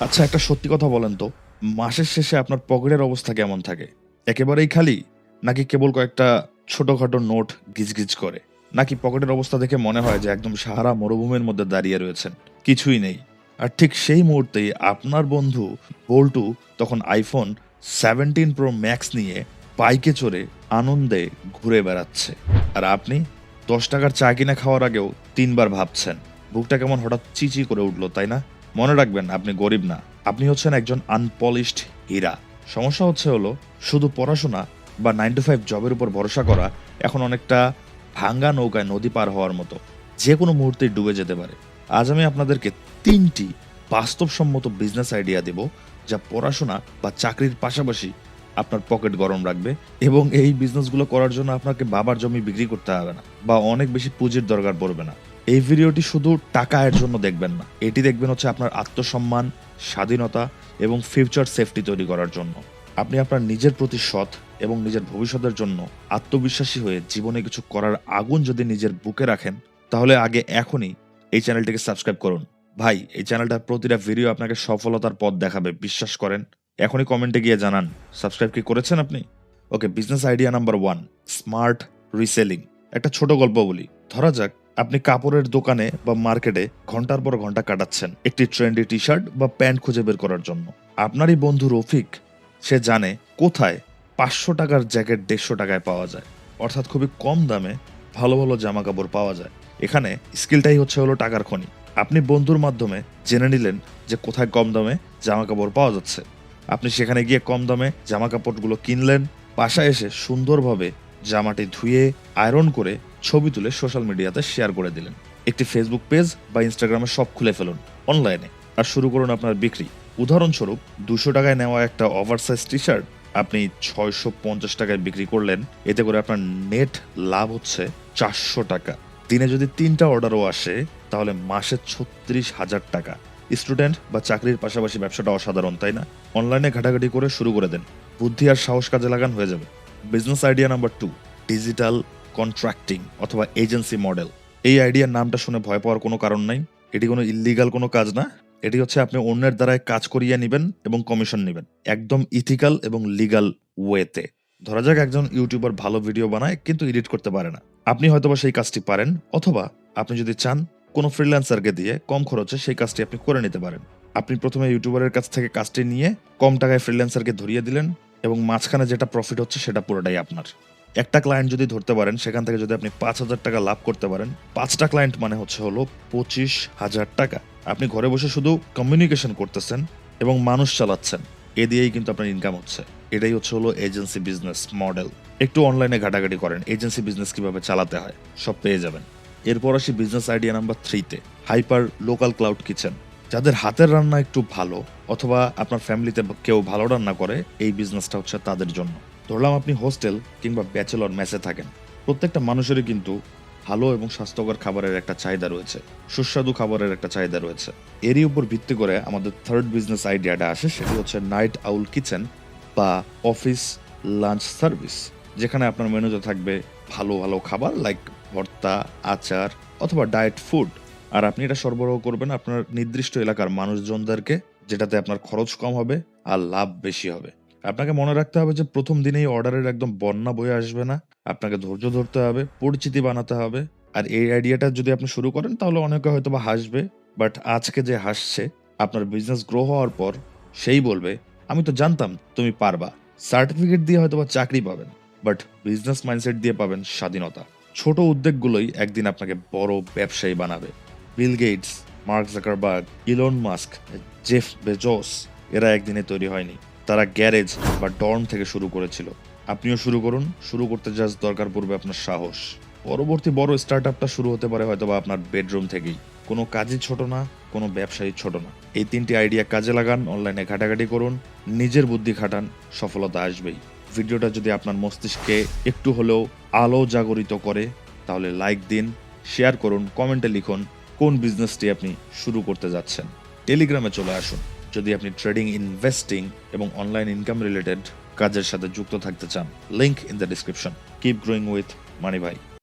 আচ্ছা একটা সত্যি কথা বলেন তো। মাসের শেষে আপনার পকেটের অবস্থা কেমন থাকে? একেবারেই খালি? নাকি কেবল কয়েকটা ছোটখাটো নোট গিজগিজ করে? নাকি পকেটের অবস্থা দেখে মনে হয় যে একদম সাহারা মরুভূমির মধ্যে দাঁড়িয়ে রয়েছেন? কিছুই নেই। আর ঠিক সেই মুহূর্তেই আপনার বন্ধু বল্টু তখন আইফোন সেভেন্টিন প্রো ম্যাক্স নিয়ে বাইকে চড়ে আনন্দে ঘুরে বেড়াচ্ছে। আর আপনি দশ টাকার চা কিনে খাওয়ার আগেও তিনবার ভাবছেন, বুকটা কেমন হঠাৎ চিচি করে উঠল, তাই না? মনে রাখবেন, আপনি গরিব না। আপনি হচ্ছেন একজন আনপলিশড হীরা। সমস্যা হচ্ছে হলো, শুধু পড়াশোনা বা নাইন টু ফাইভ জবের উপর ভরসা করা এখন অনেকটা ভাঙ্গা নৌকায় নদী পার হওয়ার মতো। যে কোনো মুহূর্তেই ডুবে যেতে পারে। আজ আমি আপনাদেরকে তিনটি বাস্তবসম্মত বিজনেস আইডিয়া দেব, যা পড়াশোনা বা চাকরির পাশাপাশি আপনার পকেট গরম রাখবে এবং এই বিজনেসগুলো করার জন্য আপনাকে বাবার জমি বিক্রি করতে হবে না বা অনেক বেশি পুঁজির দরকার পড়বে না। এই ভিডিওটি শুধু টাকা আয়ের জন্য দেখবেন না। এটি দেখবেন হচ্ছে আপনার আত্মসম্মান, স্বাধীনতা এবং ফিউচার সেফটি তৈরি করার জন্য। আপনি আপনার নিজের প্রতি সৎ এবং নিজের ভবিষ্যতের জন্য আত্মবিশ্বাসী হয়ে জীবনে কিছু করার আগুন যদি নিজের বুকে রাখেন, তাহলে আগে এখনই এই চ্যানেলটিকে সাবস্ক্রাইব করুন। ভাই, এই চ্যানেলটার প্রতিটা ভিডিও আপনাকে সফলতার পথ দেখাবে, বিশ্বাস করেন। এখনই কমেন্টে গিয়ে জানান সাবস্ক্রাইব কি করেছেন আপনি? Okay business idea number one smart reselling একটা ছোট গল্প বলি। ধরা যাক আপনি কাপড়ের দোকানে বা মার্কেটে ঘণ্টার পর ঘণ্টা কাটাচ্ছেন একটি ট্রেন্ডি টি শার্ট বা প্যান্ট খুঁজে বের করার জন্য। আপনারই বন্ধু রফিক, সে জানে কোথায় পাঁচশো টাকার জ্যাকেট দেড়শো টাকায় পাওয়া যায়। অর্থাৎ খুবই কম দামে ভালো ভালো জামা কাপড় পাওয়া যায়। এখানে স্কিলটাই হচ্ছে হলো টাকার খনি। আপনি বন্ধুর মাধ্যমে জেনে নিলেন যে কোথায় কম দামে জামা কাপড় পাওয়া যাচ্ছে। আপনি সেখানে গিয়ে কম দামে জামা কাপড়গুলো কিনলেন, বাসায় এসে সুন্দরভাবে জামাটি ধুয়ে, আয়রন করে ছবি তুলে সোশ্যাল মিডিয়াতে শেয়ার করে দিলেন। একটি ফেসবুক পেজ বা ইনস্টাগ্রামে সব খুলে ফেলুন অনলাইনে আর শুরু করুন আপনার বিক্রি। উদাহরণস্বরূপ, দুশো টাকায় নেওয়া একটা ওভারসাইজ টি শার্ট আপনি ছয়শো পঞ্চাশ টাকায় বিক্রি করলেন, এতে করে আপনার নেট লাভ হচ্ছে চারশো টাকা। দিনে যদি তিনটা অর্ডারও আসে, তাহলে মাসে ছত্রিশ হাজার টাকা। স্টুডেন্ট বা চাকরির পাশাপাশি ব্যবসাটা অসাধারণ, তাই না? অনলাইনে ঘাটাঘাটি করে শুরু করে দেন। বুদ্ধি আর সাহস কাজে লাগান হয়ে যাবে। Business idea number two digital contracting অথবা এজেন্সি মডেল এই আইডিয়ার নামটা শুনে ভয় পাওয়ার কোনো কারণ নাই। এটি কোনো ইলিগাল কোনো কাজ না। এটি হচ্ছে আপনি অন্যের দ্বারায় কাজ করিয়ে নেবেন এবং কমিশন নেবেন। একদম ইথিক্যাল এবং লিগাল ওয়েতে ধরা যাক একজন ইউটিউবার ভালো ভিডিও বানায়, কিন্তু এডিট করতে পারে না। আপনি হয়তোবা সেই কাজটি পারেন, অথবা আপনি যদি চান, কোনো ফ্রিল্যান্সারকে দিয়ে কম খরচে সেই কাজটি আপনি করে নিতে পারেন। আপনি প্রথমে ইউটিউবারের কাছ থেকে কাজটি নিয়ে কম টাকায় ফ্রিল্যান্সারকে ধরিয়ে দিলেন এবং মাঝখানে যেটা প্রফিট হচ্ছে সেটা পুরোটাই আপনার। একটা ক্লায়েন্ট যদি ধরতে পারেন, সেখান থেকে যদি আপনি পাঁচ হাজার টাকা লাভ করতে পারেন, পাঁচটা ক্লায়েন্ট মানে হচ্ছে হলো পঁচিশ হাজার টাকা। আপনি ঘরে বসে শুধু কমিউনিকেশন করতেছেন এবং মানুষ চালাচ্ছেন। এ দিয়েই কিন্তু আপনার ইনকাম হচ্ছে। এটাই হচ্ছে হলো এজেন্সি বিজনেস মডেল একটু অনলাইনে ঘাটাঘাটি করেন এজেন্সি বিজনেস কীভাবে চালাতে হয়, সব পেয়ে যাবেন। এরপর আসি বিজনেস আইডিয়া নাম্বার থ্রিতে হাইপার লোকাল ক্লাউড কিচেন যাদের হাতের রান্না একটু ভালো, অথবা আপনার ফ্যামিলিতে কেউ ভালো রান্না করে, এই বিজনেসটা হচ্ছে তাদের জন্য। ধরলাম আপনি হোস্টেল কিংবা ব্যাচেলর মেসে থাকেন। প্রত্যেকটা মানুষেরই কিন্তু ভালো এবং স্বাস্থ্যকর খাবারের একটা চাহিদা রয়েছে। সুস্বাদু খাবারের একটা চাহিদা রয়েছে। এরই উপর ভিত্তি করে আমাদের থার্ড বিজনেস আইডিয়াটা আসে, সেটি হচ্ছে নাইট আউল কিচেন বা অফিস লাঞ্চ সার্ভিস যেখানে আপনার মেনুতে থাকবে ভালো ভালো খাবার লাইক ভর্তা, আচার অথবা ডায়েট ফুড আর আপনি এটা সরবরাহ করবেন আপনার নির্দিষ্ট এলাকার মানুষজনদেরকে, যেটাতে আপনার খরচ কম হবে আর লাভ বেশি হবে। আপনাকে মনে রাখতে হবে যে প্রথম দিনেই অর্ডারের একদম বন্যা বয়ে আসবে না। আপনাকে ধৈর্য ধরতে হবে, পরিচিতি বানাতে হবে। আর এই আইডিয়াটা যদি আপনি শুরু করেন, তাহলে অনেকে হয়তো বা হাসবে। বাট আজকে যে হাসছে, আপনার বিজনেস গ্রো হওয়ার পর সেই বলবে, আমি তো জানতাম তুমি পারবা। সার্টিফিকেট দিয়ে হয়তো বা চাকরি পাবেন বাট বিজনেস মাইন্ডসেট দিয়ে পাবেন স্বাধীনতা। ছোট উদ্যোগগুলোই একদিন আপনাকে বড় ব্যবসায়ী বানাবে। Bill Gates Mark Zuckerberg Elon Musk Jeff Bezos এরা একদিনে তৈরি হয়নি। তারা গ্যারেজ বা ডর্ম থেকে শুরু করেছিল। আপনিও শুরু করুন। শুরু করতে জাস্ট দরকার পড়বে আপনার সাহস। পরবর্তী বড় স্টার্ট আপটা শুরু হতে পারে হয়তো বা আপনার বেডরুম থেকেই। কোনো কাজই ছোট না, কোনো ব্যবসায়ী ছোট না। এই তিনটি আইডিয়া কাজে লাগান অনলাইনে ঘাটাঘাটি করুন, নিজের বুদ্ধি খাটান, সফলতা আসবেই। ভিডিওটা যদি আপনার মস্তিষ্কে একটু হলেও আলো জাগরিত করে, তাহলে লাইক দিন শেয়ার করুন কমেন্টে লিখুন কোন বিজনেসটি আপনি শুরু করতে যাচ্ছেন। টেলিগ্রামে চলে আসুন। যদি আপনি ট্রেডিং ইনভেস্টিং এবং অনলাইন ইনকাম রিলেটেড কাজের সাথে যুক্ত থাকতে চান link in the description keep growing with money ভাই